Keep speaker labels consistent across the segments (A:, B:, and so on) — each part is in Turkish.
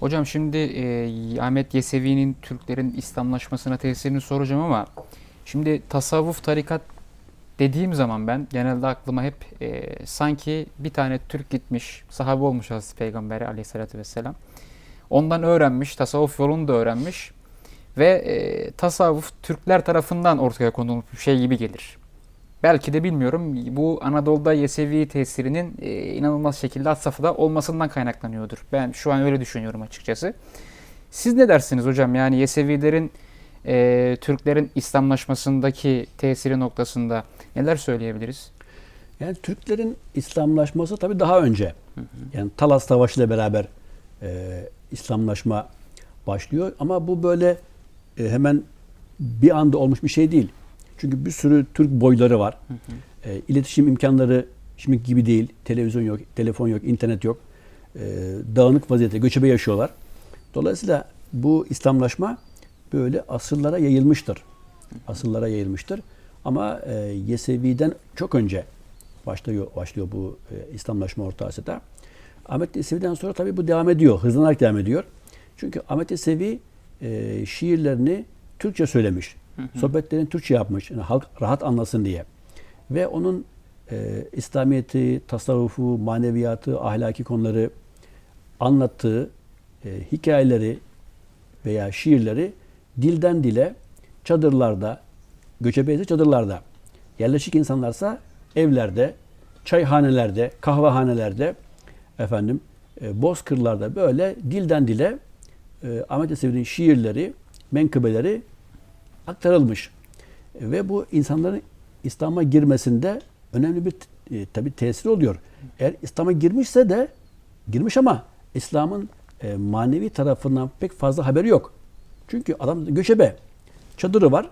A: Hocam şimdi e, Ahmet Yesevi'nin Türklerin İslamlaşmasına tesirini soracağım ama şimdi tasavvuf tarikat dediğim zaman ben genelde aklıma hep e, sanki bir tane Türk gitmiş, sahabe olmuş Hazreti Peygamber aleyhissalatü vesselam. Ondan öğrenmiş, tasavvuf yolunu da öğrenmiş ve e, tasavvuf Türkler tarafından ortaya konulmuş bir şey gibi gelir. Belki de bilmiyorum bu Anadolu'da Yesevi tesirinin e, inanılmaz şekilde had safhada olmasından kaynaklanıyordur. Ben şu an öyle düşünüyorum açıkçası. Siz ne dersiniz hocam? Yani Yesevilerin e, Türklerin İslamlaşmasındaki tesiri noktasında neler söyleyebiliriz?
B: Yani Türklerin İslamlaşması tabii daha önce. Yani Talas Savaşı ile beraber e, İslamlaşma başlıyor. Ama bu böyle e, hemen bir anda olmuş bir şey değil. Çünkü bir sürü Türk boyları var. E, iletişim imkanları şimdi gibi değil. Televizyon yok, telefon yok, internet yok. E, dağınık vaziyette, göçebe yaşıyorlar. Dolayısıyla bu İslamlaşma böyle asırlara yayılmıştır. Asırlara yayılmıştır. Ama e, Yesevi'den çok önce başlıyor başlıyor bu e, İslamlaşma Orta Asya'da. Ahmet Yesevi'den sonra tabii bu devam ediyor. Hızlanarak devam ediyor. Çünkü Ahmet Yesevi e, şiirlerini Türkçe söylemiş. Sohbetlerini Türkçe yapmış. Yani halk rahat anlasın diye. Ve onun e, İslamiyeti, tasavvufu, maneviyatı, ahlaki konuları anlattığı e, hikayeleri veya şiirleri dilden dile çadırlarda, göçebe çadırlarda, yerleşik insanlarsa evlerde, çayhanelerde, kahvehanelerde, efendim e, bozkırlarda böyle dilden dile e, Ahmet Yesevi'nin şiirleri, menkıbeleri aktarılmış. Ve bu insanların İslam'a girmesinde önemli bir e, tabi tesir oluyor. Eğer İslam'a girmişse de girmiş ama İslam'ın e, manevi tarafından pek fazla haberi yok. Çünkü adam göçebe. Çadırı var.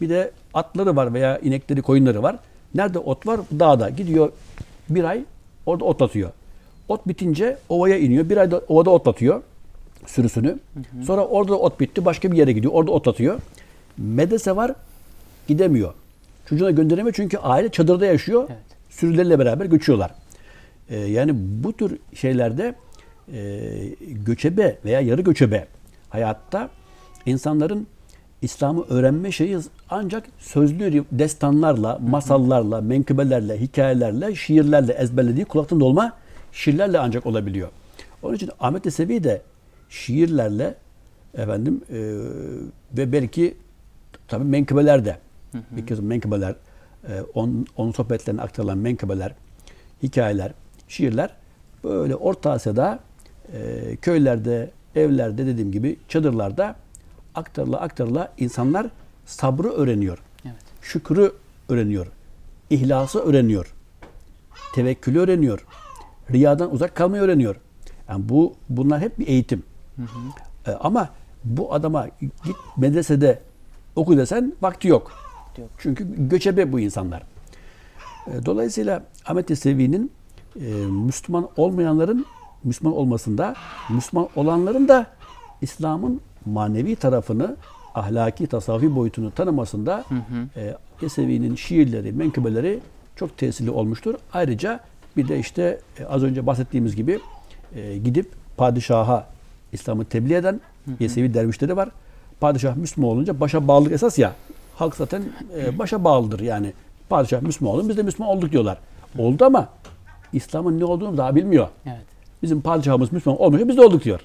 B: Bir de atları var veya inekleri, koyunları var. Nerede ot var? Dağda. Gidiyor bir ay orada otlatıyor. Ot bitince ovaya iniyor. Bir ayda ovada otlatıyor sürüsünü. Sonra orada da ot bitti. Başka bir yere gidiyor. Orada otlatıyor. Medrese var. Gidemiyor. Çocuğuna gönderemiyor çünkü aile çadırda yaşıyor.
A: Evet.
B: Sürüleriyle beraber göçüyorlar. Ee, yani bu tür şeylerde e, göçebe veya yarı göçebe hayatta insanların İslam'ı öğrenme şeyi ancak sözlü destanlarla, masallarla, menkıbelerle, hikayelerle, şiirlerle ezberlediği kulaktan dolma şiirlerle ancak olabiliyor. Onun için Ahmet Yesevi de şiirlerle efendim e, ve belki tabii menkıbeler de bir kez menkıbeler e, onun, onun sohbetlerine aktarılan menkıbeler, hikayeler, şiirler böyle Orta Asya'da e, köylerde, evlerde dediğim gibi çadırlarda aktarıla aktarıla insanlar sabrı öğreniyor.
A: Evet.
B: Şükrü öğreniyor. İhlası öğreniyor. Tevekkülü öğreniyor. Riyadan uzak kalmayı öğreniyor. Yani bu bunlar hep bir eğitim. E, ama bu adama git medresede oku desen vakti yok.
A: Yok.
B: Çünkü göçebe bu insanlar. E, Dolayısıyla Ahmet Yesevi'nin e, Müslüman olmayanların Müslüman olmasında, Müslüman olanların da İslam'ın manevi tarafını, ahlaki, tasavvufi boyutunu tanımasında e, Yesevi'nin şiirleri, menkıbeleri çok tesirli olmuştur. Ayrıca bir de işte e, az önce bahsettiğimiz gibi e, gidip padişaha İslam'ı tebliğ eden Yesevi dervişleri var. Padişah Müslüman olunca başa bağlılık esas ya. Halk zaten e, başa bağlıdır yani. Padişah Müslüman olun biz de Müslüman olduk diyorlar. Oldu ama İslam'ın ne olduğunu daha bilmiyor.
A: Evet.
B: Bizim padişahımız Müslüman olmuş biz de olduk diyor.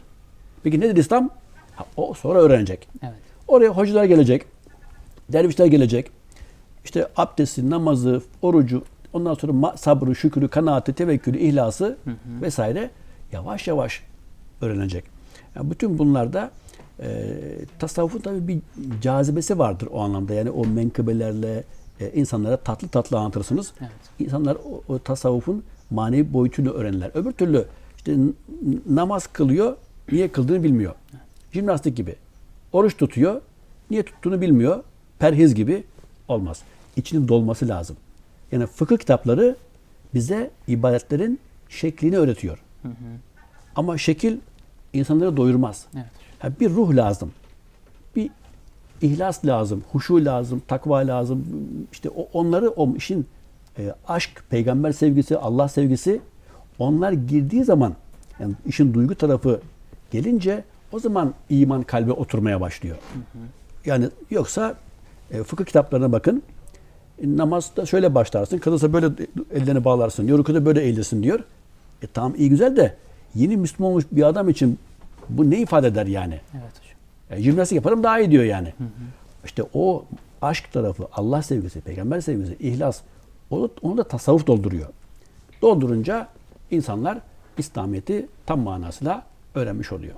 B: Peki nedir İslam? Ha, o sonra öğrenecek.
A: Evet.
B: Oraya hocalar gelecek. Dervişler gelecek. İşte abdesti, namazı, orucu, ondan sonra sabrı, şükrü, kanaati, tevekkülü, ihlası vesaire yavaş yavaş öğrenecek. Yani bütün bunlarda e, tasavvufun tabii bir cazibesi vardır o anlamda. Yani o menkıbelerle e, insanlara tatlı tatlı anlatırsınız.
A: Evet.
B: İnsanlar o, o tasavvufun manevi boyutunu öğrenirler. Öbür türlü işte namaz kılıyor, niye kıldığını bilmiyor. Jimnastik gibi. Oruç tutuyor, niye tuttuğunu bilmiyor. Perhiz gibi olmaz. İçinin dolması lazım. Yani fıkıh kitapları bize ibadetlerin şeklini öğretiyor. Ama şekil insanları doyurmaz.
A: Evet.
B: Yani bir ruh lazım. Bir ihlas lazım, huşu lazım, takva lazım. İşte o- onları o işin e, aşk, peygamber sevgisi, Allah sevgisi onlar girdiği zaman yani işin duygu tarafı gelince o zaman iman kalbe oturmaya başlıyor. Yani yoksa e, fıkıh kitaplarına bakın. E, namazda şöyle başlarsın. Kılırsa böyle ellerini bağlarsın diyor. Rükuda böyle eğilirsin diyor. E tamam iyi güzel de yeni Müslüman olmuş bir adam için bu ne ifade eder yani?
A: Evet hocam.
B: Jimnastik yaparım daha iyi diyor yani. İşte o aşk tarafı, Allah sevgisi, peygamber sevgisi, ihlas onu, onu da tasavvuf dolduruyor. Doldurunca insanlar İslamiyet'i tam manasıyla öğrenmiş oluyor.